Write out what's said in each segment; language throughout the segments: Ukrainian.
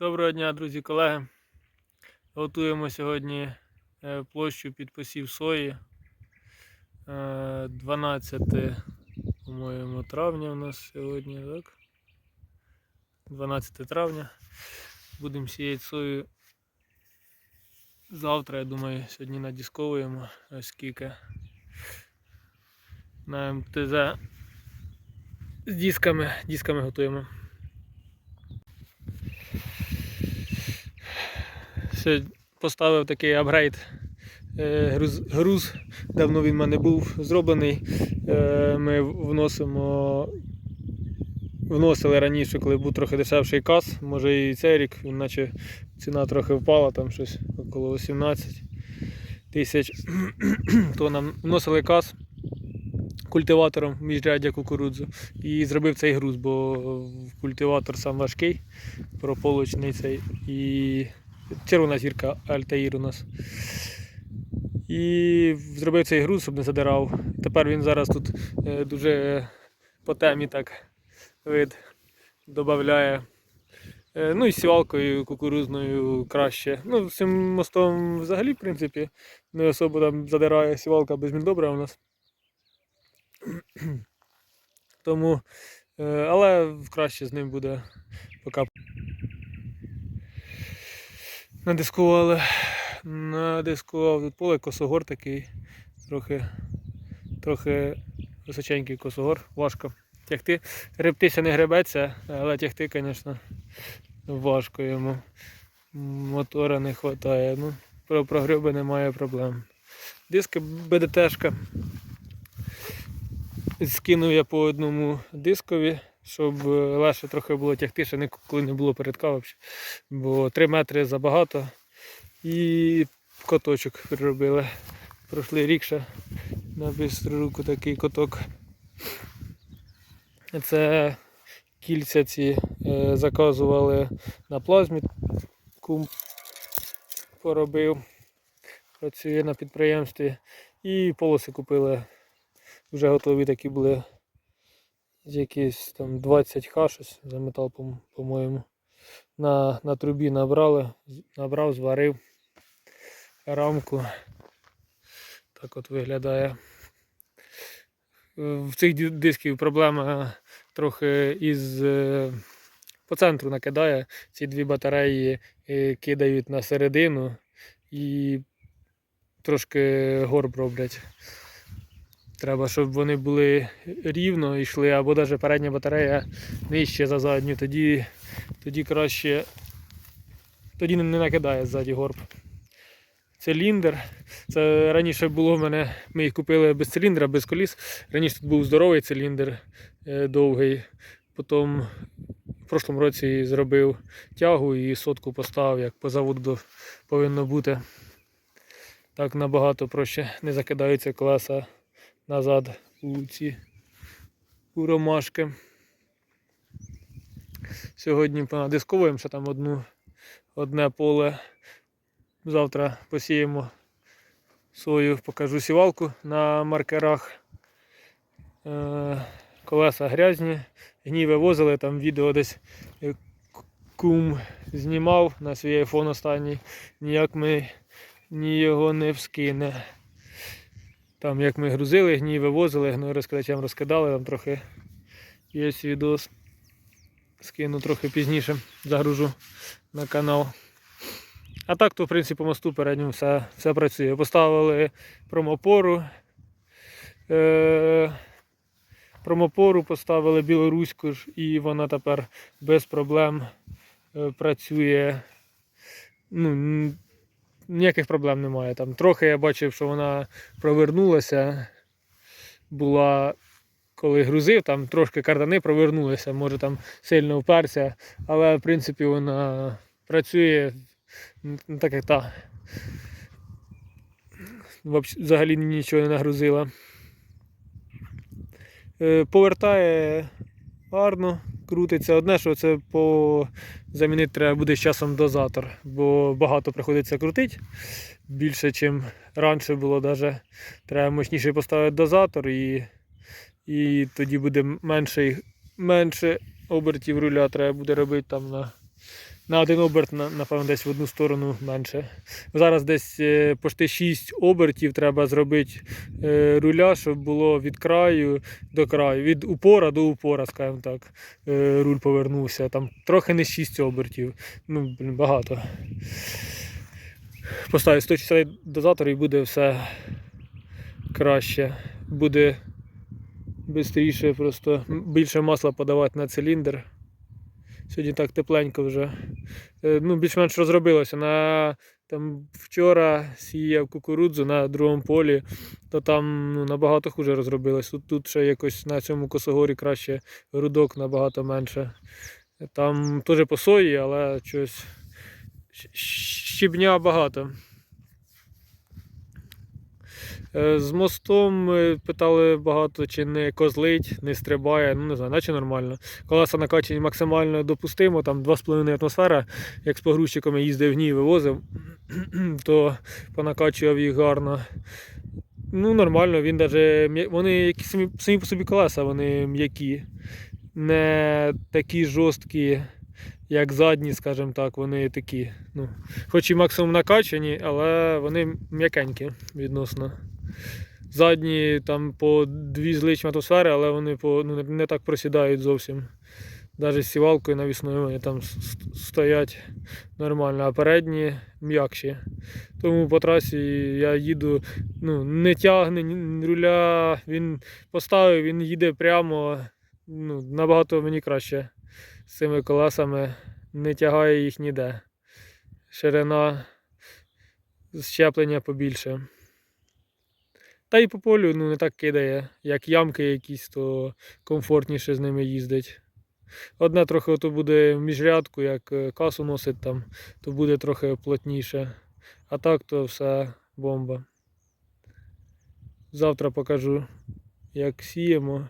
Доброго дня, друзі, колеги. Готуємо сьогодні е, площу під посів сої. Е, 12, по-моєму, травня у нас сьогодні, так? 12 травня. Будемо сіяти сою завтра, я думаю, сьогодні надісковуємо ось скільки. На МТЗ з дисками, дисками готуємо. Сьогодні поставив такий апгрейд. е, Груз, груз. Давно він в мене був зроблений. Е, Ми вносимо. Вносили раніше, коли був трохи дешевший каз, може і цей рік, він наче ціна трохи впала, там щось около 18 тисяч. То нам вносили каз культиватором міжряддя кукурудзу і зробив цей груз, бо культиватор сам важкий, прополочний цей і червона зірка Альтаїр у нас. І зробив цей груз, щоб не задирав. Тепер він зараз тут е, дуже по темі так вид додає. Ну і сівалкою кукурузною краще. Ну, цим мостом взагалі, в принципі, не особо там задирає сівалка без міндобра у нас. Тому, е, але краще з ним буде поки. Надискували. Надискував тут поле косогор такий. Трохи, трохи височенький косогор, важко тягти. Гребтися не гребеться, але тягти, звісно, важко йому. Мотора не вистачає. Ну, про прогреби немає проблем. Диски БДТшка. Скинув я по одному дискові, щоб е, легше трохи було тягти, ще ніколи не було передка взагалі. Бо 3 метри забагато. І коточок переробили. Пройшли рік ще на бистру руку такий коток. Це кільця ці е, заказували на плазмі. Кум поробив, працює на підприємстві. І полоси купили. Вже готові такі були. Якісь там 20 х щось за метал, по- по-моєму. На, на трубі набрали, набрав, зварив рамку. Так от виглядає. В цих дисків проблема трохи із е, по центру накидає. Ці дві батареї е, кидають на середину і трошки горб роблять. Треба, щоб вони були рівно йшли, або навіть передня батарея нижче за задню, тоді, тоді краще тоді не- накидає ззаді горб. Циліндр. Це раніше було в мене, ми їх купили без циліндра, без коліс. Раніше тут був здоровий циліндр е, довгий. Потім в прошлому році зробив тягу і сотку поставив, як по заводу повинно бути. Так набагато проще не закидаються колеса назад у ці у ромашки. Сьогодні понадисковуємо ще там одну, одне поле. Завтра посіємо сою, покажу сівалку на маркерах. Е, колеса грязні, гній вивозили, там відео десь е, кум знімав на свій айфон останній. Ніяк ми ні його не вскине. Там як ми грузили, гній вивозили, гной розкидачем розкидали, там трохи є відос. Скину трохи пізніше, загружу на канал. А так, то в принципі по мосту передньому все, все працює. Поставили промопору. Е- промопору поставили білоруську ж, і вона тепер без проблем е, працює. Ну, ніяких проблем немає. Там трохи я бачив, що вона провернулася. Була, коли грузив, там трошки кардани провернулися, може там сильно вперся, але в принципі вона працює так як та. Взагалі нічого не нагрузила. Е, Повертає гарно, крутиться. Одне, що це по замінити треба буде з часом дозатор, бо багато приходиться крутити. Більше, ніж раніше було, навіть треба мощніше поставити дозатор і, і тоді буде менше, менше обертів руля треба буде робити там на на один оберт, напевно, десь в одну сторону менше. Зараз десь е, почти 6 обертів треба зробити е, руля, щоб було від краю до краю, від упора до упора, скажімо так. Е, руль повернувся. Там трохи не 6 обертів. Ну, блін, багато. Поставлю 160 дозатор і буде все краще. Буде швидше, просто більше масла подавати на циліндр. Сьогодні так тепленько вже. Е, Ну, більш-менш розробилося. На, там, вчора сіяв кукурудзу на другому полі, то там ну, набагато хуже розробилось. Тут, тут ще якось на цьому косогорі краще грудок набагато менше. Там теж по сої, але щось щібня багато. Е, З мостом питали багато, чи не козлить, не стрибає, ну не знаю, наче нормально. Колеса накачані максимально допустимо, там 2,5 атмосфера, як з погрузчиками їздив в ній вивозив, то понакачував їх гарно. Ну, нормально, він м'я- вони які самі, самі по собі колеса, вони м'які. Не такі жорсткі, як задні, скажімо так, вони такі. Ну, хоч і максимум накачані, але вони м'якенькі відносно. Задні там по дві з личми атмосфери, але вони по, ну, не- так просідають зовсім. Навіть з сівалкою навісною вони там стоять нормально, а передні м'якші. Тому по трасі я їду, ну, не тягне руля, він поставив, він їде прямо. Ну, набагато мені краще з цими колесами, не тягає їх ніде. Ширина щеплення побільше. Та й по полю ну, не так кидає, як ямки якісь, то комфортніше з ними їздить. Одне трохи ото буде в міжрядку, як е, касу носить там, то буде трохи плотніше. А так то все бомба. Завтра покажу, як сіємо.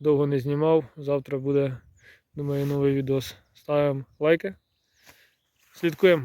Довго не знімав. Завтра буде, думаю, новий відос. Ставимо лайки. Слідкуємо.